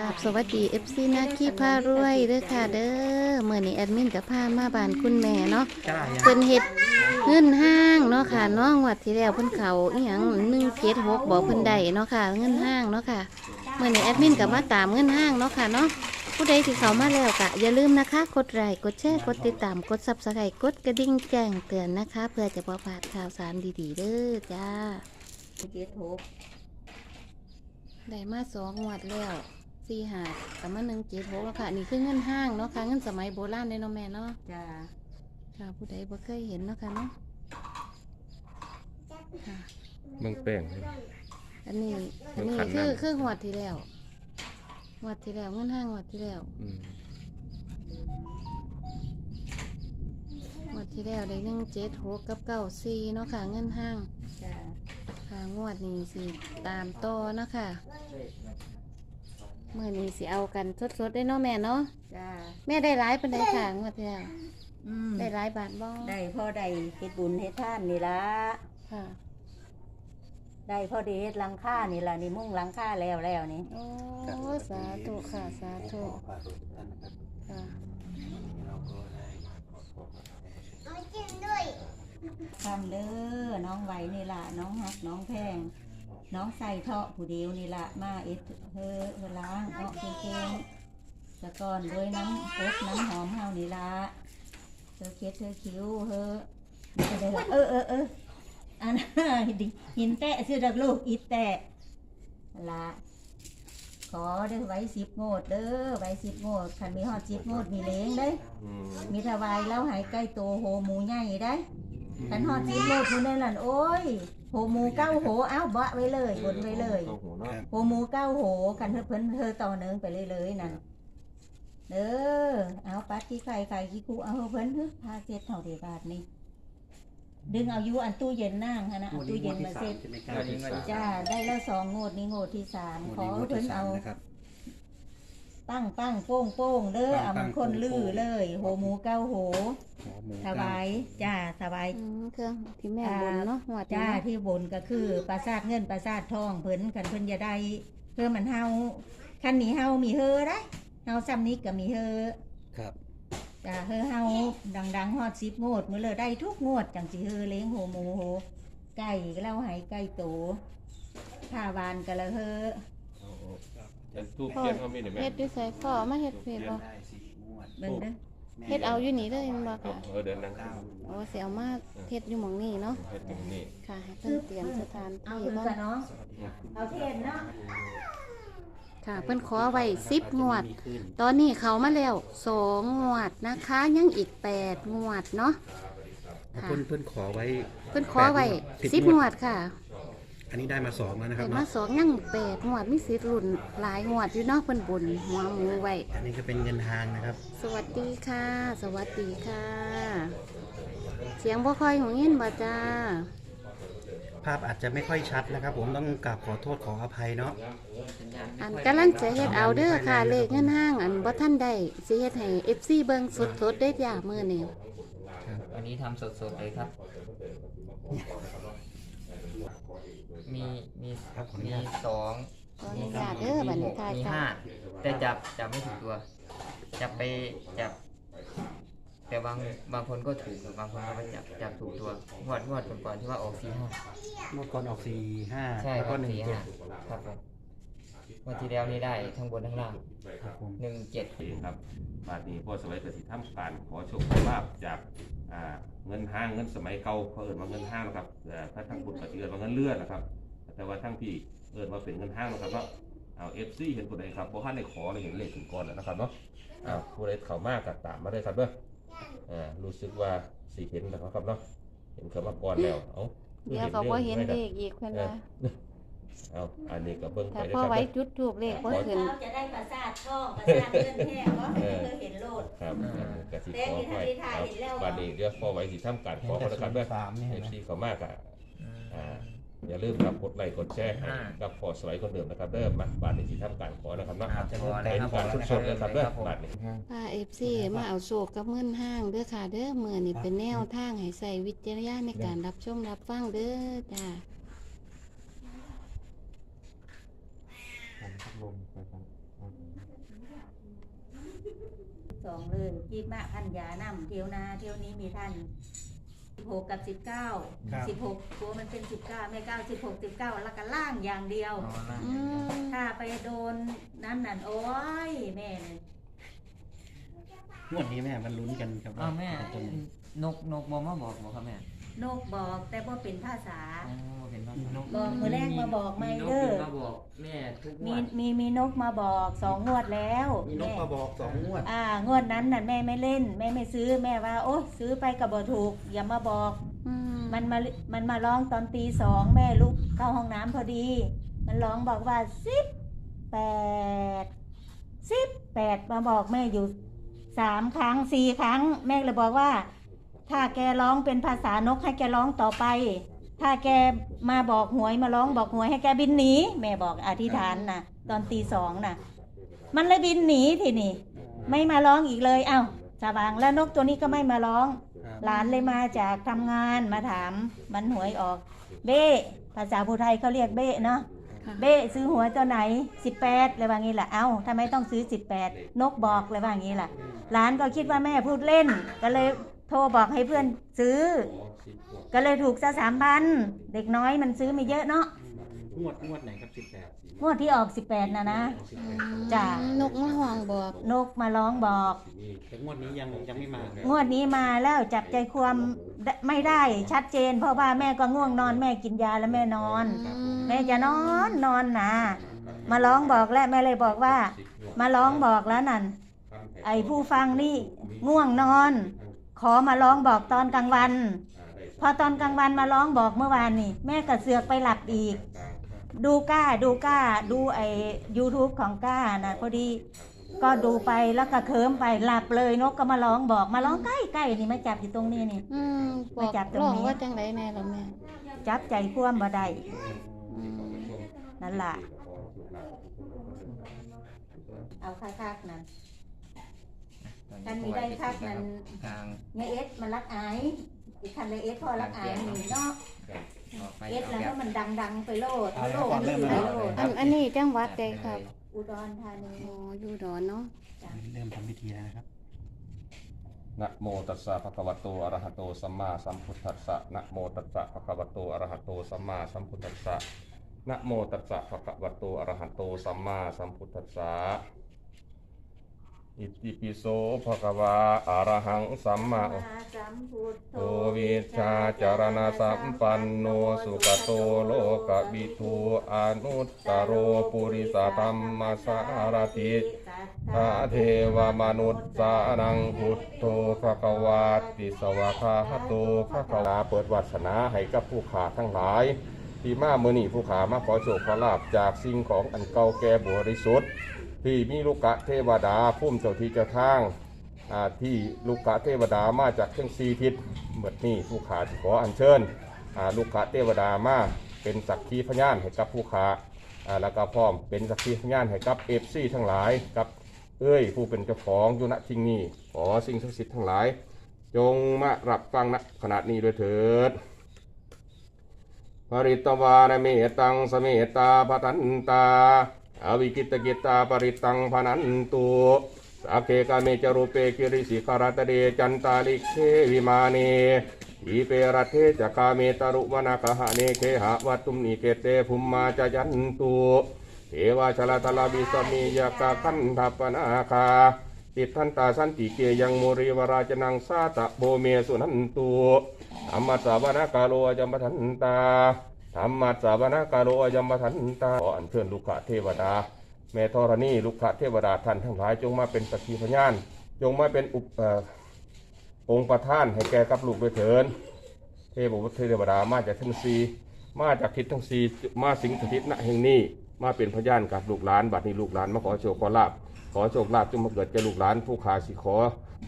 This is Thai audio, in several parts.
กับสวัสดี FC นาคีพารวยเด้อค่ะเด้อเมื่อนี้แอดมินกับพามาบ้านคุณแม่เนาะจ้าเพิ่นเฮ็ดเงินห้างเนาะค่ะเนาะงวดที่แล้วเพิ่นเขาอีหยัง176บอกเพิ่นได้เนาะค่ะ เงินห้างเนาะค่ะเมื่อนี้แอดมินก็มาตามเงินห้างเนาะค่ะเนาะผู้ใดที่เขามาแล้วก็อย่าลืมนะคะ กดไลค์กดแชร์กดติดตามกด Subscribe กดกระดิ่งแจ้งเตือนนะคะ เพื่อจะบ่พลาดข่าวสารดีๆเด้อจ้าเจ็ดหกได้มาสองงวดแล้ว สี่หาดกับมาหนึ่งเจ็ดหกแล้วค่ะ นี่คือเงินห้างเนาะค่ะเงินสมัยโบราณเลยเนาะแม่เนาะจ้าค่ะผู้ใดบ่เคยเห็นเนาะค่ะเนาะค่ะ เมืองแป้งอันนี้อันนี้เบิ่งขันคือน้ำ คืองวดที่แล้วงวดที่แล้วเงินห้างงวดที่แล้วอืมงวดที่แล้วได้หนึ่งเจ็ดหกกับเก้าสี่เนาะค่ะ เงินห้างจ้าค่ะงวดนี้สิตามต่อเนาะค่ะเมื่อนี้สิเอากันสดๆได้เนาะแม่เนาะจ้าแม่ได้ร้ายเป็นไดค่ะงวดที่แล้วอืมได้ร้ายบาทบ่ได้พ่อได้เฮ็ดบุญเฮ็ดท่านนี่ละค่ะได้พ่อได้เฮ็ดหลังคานี่ละนี่มุ่งหลังคาแล้วแล้วนี่โอ้สาธุค่ะสาธุค่ะทำเด้อน้องไหวนี่ละน้องฮักน้องแพง น้องใส่เทาะผู้เดียวนี่ละมาเอ็ดเธอเธอล้าเนาะเก่งๆสะก่อนด้วยน้ำอบน้ำหอมเฮานี่ละเธอเคสเธอคิ้วเธอเออเออเอออันดิหินแตะชื่อดักลูกอีแตะละขอเด้อไว้สิบโงดเด้อไว้สิบโงดคันมีฮอดสิบโงดมีเล้งเด้ มีถวายแล้วหายใกล้โตโหหมูใหญ่ได้คันฮอดสิบโงดผู้นั่นล่ะโอ้ย โหหมูเก้าโหเอ้าบะไว้เลยบนไว้เลยเข้าหัวเนาะโหหมูเก้าโหกันเธอเพิ่นเธอต่อเนืองไปเลยเลยนั่นเด้อเอาปัดที่ไข่ไข่ขี้คูเอาเพิ่นฮึพาเซ็ตเท่าเดียวบาทนี่ดึงเอาอยู่อันตู้เย็นนั่งฮะนะเอาตู้เย็นมาเซ็ตใช่ไหมครับจ้าได้แล้วสองงวดนี้งวดที่สามขอวันนี้งวดเพิ่นที่สาเอา มนะครับปั้งปั้งโป้งโป้งเด้อปั้งเอามันปั้งคนลือโป้งเลยโหหมูเก้าโหหัวหมูสบายจ้าสบายอืมเครื่องที่แม่บนเนาะหัวจ้าจ้าที่บนก็คือปราสาทเงินปราสาททองเพิ่นกันเพิ่นจะได้เพิ่มมันเฮาคันมีเฮามีเฮอได้เฮาซ้ำนี้ก็มีเฮอครับจ้าเฮอเฮาดังๆฮอดสิบงวดมื้อเลยได้ทุกงวดจังสิเฮอเลี้ยงโหหมูโหไก่ก็เล่าให้ไก่โตผ้าวานก็ละเฮอ อันทูบเทียนเขามีได้ไหมเฮ็ดด้วยสายฟ้อมาเฮ็ดเฮ็ดบ่เบิ่งเด้อเฮ็ดเอาอยู่นี่เลยแม่นบ่เอาค่ะเออเดินนั่งข้างโอ้สิเอามาเฮ็ดอยู่หม่องนี้เนาะเฮ็ดตรงนี้ค่ะให้เพิ่นเตรียมสถานเอาที่ถึงก่อนกันเนาะเอาเทศเนาะค่ะ เพิ่นขอไว้10งวด ตอนนี้เขามาแล้วสองงวดนะคะ ยังอีกแปดงวดเนาะค่ะเพื่อนเพื่อนขอไว้เพิ่นขอไว้สิบสิบงงววดดค่ะ อันนี้ได้มาสองแล้วนะครับแต่มาเนาะสองยังแปดงวดมีสิทธิ์รุ่นหลายงวดอยู่เนาะเพิ่นบนหัวหมูไว้ อันนี้ก็เป็นเงินทางนะครับ สวัสดีค่ะ สวัสดีค่ะ เสียงบ่ค่อยหงยินบ่จ้า ภาพอาจจะไม่ค่อยชัดนะครับ ผมต้องกราบขอโทษขออภัยเนาะ อันกำลังจะเฮ็ดเอาเด้อค่ะ เลขเงินห้าง อันบ่ทันได้สิเฮ็ดให้ FC เบิ่งสดๆได้จ้ามื้อนี้วันนี้ทำสดๆเลยครับ มีมีครับขออนุมีญาตสองขออนุญาตเด้อบัดมีหนี้กถ่ายมีค่ะห้าแต่จับจับไม่ถูกตัว จับไปจับ แต่บางบางคนก็ถูกบางคนก็ไม่จับจับถูกตัวงวดงวดก่อนๆที่ว่าออกสี่ห้า เมื่อก่อนออกสี่ห้าใช่แล้วคก็รับหนึ่งสี่เจ็ห้าดครับผมง วดที่แล้วนี่ได้ทั้งบนทั้งล่างครับผมหนึ่งเจ็ดครับบาดนี้พ่อสวัยกสิทำการขอโชคขอลาบจากอ่าเงินห้างเงินสมัยเก่าเขาเอิ้นว่าเงินห้างนะครับแต่ถ้าทางบุญก็สิเอิ้นว่าเงินเลื่อนนะครับ แต่ว่าทั้งพี่เอิ้นว่าเป็นเงินห้างนะครับเนาะเอา FC เห็นผู้ใดครับบ่ทันได้ขอเลยเห็นเลขถึงก่อนแล้วนะครับเนาะอ้าวผู้ใดเข้ามาก็ตามมาเลยครับเด้ออ่ารู้สึกว่าสิเห็นแล้วครับเนาะเห็นเขามาก่อนแล้ว เอ้าเดี๋ยวก็บ่เห็นเลขอีกเพิ่นว่า เอาอันนี้ก็เบิ่งไปถ้านะพ่อครับ ไว้เด้อจุดถูกเลขบ่ขึ้นเราจะได้ปราสาททองปราสาทเงินแท้บ่เคยเห็นโลด ครับกสิแต่ขอที่ไว้ที่ถ่ายเอาเห็นแล้วบัดนี้เดี๋ยวพอไว้สิทำการขอเขานะครับเด้อสามนี่เอเห็นฟไหมซีเขามากอะอ่าอย่าลืมครับกดไลค์กดแชร์ให้กับพอสไลด์คนเดิมนะครับเด้อมาบัดนี้สิทำการขอนะครับเนาะครับพอเลยครับเป็นการสดๆเลยครับเด้อบัดนี้ป้าเอฟซีมาเอาโศกกับเงินห้างเด้อค่ะ เด้อเมื่อนี่เป็นแนวทางให้ใส่วิจารณญาณในการรับชมรับฟังเด้อจ้า ผมพัดลมไปครับ สองเลยจีบมาพันยานำเที่ยวนาเที่ยวนี้มีท่านสิบหกกับสิบเก้าครับ สิบหกตัวมันเป็นสิบเก้าไม่เก้าสิบหกสิบเก้าแล้วก็ล่างอย่างเดียว อ๋อล่างอืมถ้าไปโดนนั้นนั่นโอ้ยแม่เลยงวดนี้แม่มันลุ้นกันครับอ้าวแม่ตรงนกนกบอมาบอกบอกครับแม่นกบอกแต่ว่าเป็นภาษา อ๋อเป็นภาษานก บอกมือแรกมาบอกไม่นกเด้อมาบอกแม่ทุกงมีวดมีมีนกมาบอกสองงวดแล้วมีนกแม่มาบอกสองงวด อ่างวดนั้นน่ะแม่ไม่เล่น แม่ไม่ซื้อแม่ว่า โอ้ซื้อไปกับบถูก อย่ามาบอก อืมมันมามันมาร้องตอนตีสองแม่ลุกเข้าห้องน้ำพอดี มันร้องบอกว่าสิบแปดสิบแปดมาบอกแม่อยู่สามครั้งสี่ครั้ง แม่เลยบอกว่า ถ้าแกร้องเป็นภาษานกให้แกร้องต่อไป ถ้าแกมาบอกหวยมาร้องบอกหวยให้แกบินหนีแม่บอกอธิษฐานนะตอนตีสองน่ะมันเลยบินหนีทีนี่ไม่มาร้องอีกเลย เอ้าสว่างแล้วนกตัวนี้ก็ไม่มาร้องครับหลานเลยมาจากทำงานมาถาม มันหวยออก เบ้ภาษาภูไทยเขาเรียกเบ้เนาะค่ะเบ้ซื้อหวยตัวไหน 18เลยว่างี้แหละเอ้าทำไมต้องซื้อ 18 นกบอกเลยว่างี้แหละหลานก็คิดว่าแม่พูดเล่นก็เลย โทรบอกให้เพื่อนซื้อ ก็เลยถูกซะสามพันเด็กน้อยมันซื้อไม่เยอะเนาะงวดงวดไหนครับสิบแปดงวดที่ออก18นะนะอืมจ้ะ นกมาห้องบอก นกมาร้องบอก แต่งวดนี้ยังยังไม่มางวดนี้มาแล้วจับใจความไม่ได้ชัดเจน เพราะว่าแม่ก็ง่วงนอนแม่กินยาแล้วแม่นอน แม่จะนอนนอนนะมาร้องบอกแล้วแม่เลยบอกว่า มาร้องบอกแล้วนั่นไอ้ผู้ฟังนี่ง่วงนอน ขอมาร้องบอกตอนกลางวัน พอตอนกลางวันมาร้องบอกเมื่อวานนี่ แม่ก็เสือกไปหลับอีก ดูก้าดูก้า ดูไอ้ YouTube ของก้านะพอดี ก็ดูไปแล้วก็เคิมไปหลับเลยนกก็มาร้องบอกมาร้องใกล้ใกล้ๆนี่มาจับอยู่ตรงนี้นี่อืมบมาอกจับตรงร้องนี้ว่าจังไดแน่ล่ะแม่จับใจความบ่ได้อืมนั่นล่ะเอาคักๆนั่น กันมีได้คักนั้นทางเนี่ยเอสมันรักอายอีกคันเลยเอสพอรักอายนี่เนาะออกไปเอสเอาแล้วแบก็บมันดังๆไปโลดเอาโลแล้วดก่อนเริ่มไปแล้วโลดอันอันนี้จังหวัดใดครับ อุดรธานีอ๋ออยู่ดอนเนาะเริ่มทำพิธีแล้วนะครับนะโมตัสสะภะคะวะโตอะระหะโตสัมมาสัมพุทธัสสะนะโมตัสสะภะคะวะโตอะระหะโตสัมมาสัมพุทธัสสะนะโมตัสสะภะคะวะโตอะระหะโตสัมมาสัมพุทธัสสะ อิติปิโสภะคะวะอะระหังสัมมาสัมพุทโธโอวิชชาจารณสัมปันโนสุขโตโลกบิทูอนุตตโรปุริสธรรมสารติพระเทวมนุษย์สานังพุทโธภะคะวาติสวะคาหะโตภะคะวาเปิดวาสนาให้กับผู้ขาทั้งหลายที่มาเมื่อนี้ผู้ขามาขอโชคขอลาบจากสิ่งของอันเก่าแก่บริสุทธิ์ ที่มีลูกกะเทวดาพุ่มเจ้าที่เจ้าทางที่ลูกกะเทวดามาจากทั้งสี่ทิศเมื่อนี้ผู้ขาขออัญเชิญลูกกะเทวดามาเป็นสักขีพยานให้กับผู้ขาแล้วก็พร้อมเป็นสักขีพยานให้กับเอฟซีทั้งหลายกับเอ้ยผู้เป็นเจ้าของอยู่ณที่นี้ขอสิ่งศักดิ์สิทธิ์ทั้งหลาย จงมารับฟังณขณะนี้ด้วยเถิดปริตวานเมตังสเมตาปทันตา อวิกิตกิตาปริตังพนันตุสักเคกาเมจรูเปกิริสิคารตเดจันตาลิเควิมาเนอีเปรัตเทจกาเมตรุวนาคหะเนเคหะวัตุมนิเกเตภุมมาจยันตุเทวาชลาตลาบิสมียกาคันทัปนาคาติทันตาสันติเกยังโมริวราจนังสาตะโบเมสุนันตุธรรมสาวนาคาโลจัมปทันตา ธรรมสาวนาคารโอจัมทันตาขออัญเชิญลูกขะเทวดา แม่ธรณีลูกขะเทวดาท่านทั้งหลายจงมาเป็นสักขีพยานจงมาเป็นอุปอองค์ประธานให้แก่กับลูกด้วยเถินเทพบุตรเทวดามาจากทั้งสีมาจากทิศทั้งสีมาสิงสถิตณแห่งนี้มาเป็นพยานกับลูกหลานบัดนี้ลูกหลานมาขอโชคขอลาบขอโชคลาภจงมาเกิดแก่ลูกหลานผู้ขาสิขอ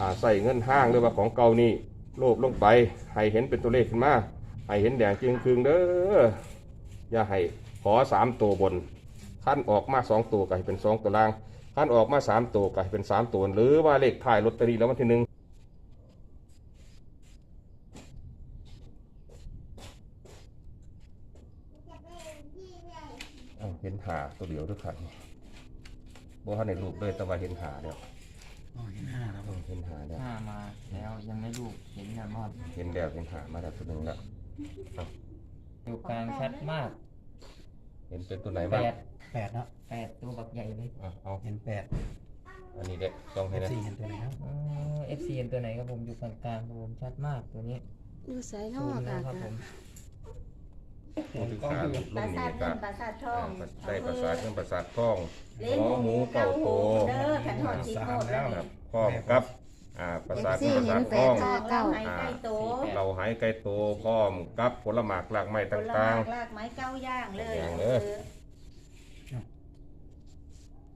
อใส่เงินห้างหรือว่าของเก่านี่โลบลงไปให้เห็นเป็นตัวเลขขึ้นมา ให้เห็นแดงจึงคืงเด้ออย่าให้ขอสามตัวบนขั้นออกมาสองตัวก็ให้เป็นสองตัวล่างขั้นออกมาสามตัวก็ให้เป็นสามตัว หรือว่าเลขท้ายลอตเตอรี่แล้ววันที่หนึ่งอ้าวเห็นหาตัวเดียวด้วยครับบ่ทันในรูปเลยแต่ว่าเห็นหาเดียวอ๋อเห็นห้าแล้วเห็นหาแล้วห้ามาแล้วยังไม่ลูกเห็นแบบว่าเห็นแล้วเห็นหามาแล้วตัวหนึ่งแล้ว อยู่กลางชัดมากเห็นเป็นตัวไหนแปบ้างดแปดเนาะแปดตัวบักใหญ่เลยอะเอาเห็นแปดอันนี้เด็กต้องให้นะสี่เห็นตัวไหนครับเอฟซีเห็นตัวไหนครับผมอยู่กลางกลางๆครับผมชัดมากตัวนี้อยู่ไสซูเนาะมค่ะนะครับผมพูดถึงการลุ่ปรามสานี้ทเงิก็นปราสาททองได้ประสาทเครื่องประสาททองเลี้ยงหมอหมูเก่าโตเด้อขันหอดชีโคตรแล้วคนี่รับพร้อมกับ อ่าประสาทเคสี่รื่องประเห็สานทแปทอดงห้าเก้าเก้าไห้ใกล้โตเราหายไกลโตพร้อมกับผลหมากหลากไม้ผลต่าไม้งลากไม้เก้าย่างเลยอย่างเด้อ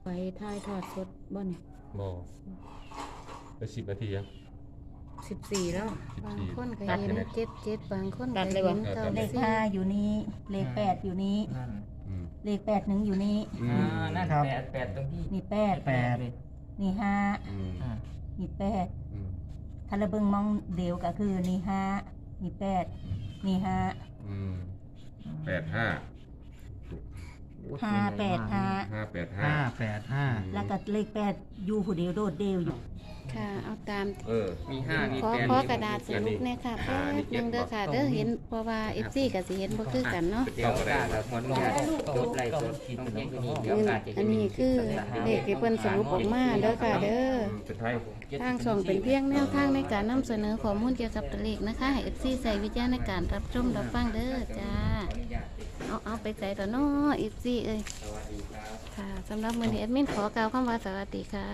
ไปถ่ายทอดสดบ่นี่ๆบ่ไปสิบนาทียัง14แล้ว บางคนก็ตัดเห็เลนยเจ็ดเจ็ดบางคนตัก็ดเลยเห็วะนเก้าเลขสี่ห้าอยู่นี้ เลขแปดอยู่นี้ นั่นอืมเลขแปดหนึ่งอยู่นี้อือ่ามนั่นครับแปดแปดตรงที่นี่แปดแปดเลยนี่ห้าอืม อ่า นี่แปดอืมถ้าเราเบิ่งมองเดียวก็คือนี่ห้านี่แปดนี่ห้าอืมแปดห้าห้าแปดห้าห้าแปดห้าห้าแปดห้าแล้วก็เลขแปดอยู่ผู้เดียวโดดเดียวอยู่ ค่ะเอาตาม เออ มีห้ามีขอแปดขอกระดาษสรุปเนี่ยค่ะอ่าแป๊นี่บเก็นึบงเด้อค่ะเด้อเห็นเพราะว่า FC ก็สิเห็นบ่คือกันเนาะเดี๋ยวกล้ากับคนลงจบไล่สดน้องเพียงที่นี่เดี๋ยวกล้าจะอันนี้คือเลขที่เพิ่นสรุปออกมาเด้อค่ะเด้อเป็นไทยทางช่องเป็นเพียงแนวทางในการนำเสนอข้อมูลเกี่ยวกับตัวเลขนะคะ ให้ FC ใส่วิจารณ์ในการรับชมรับฟังเด้อจ้า เอาเอาไปใส่ต่อเนาะ FC เอ้ย ค่ะสำหรับมื้อนี้แอดมินขอกล่าวคำว่าสวัสดีค่ะ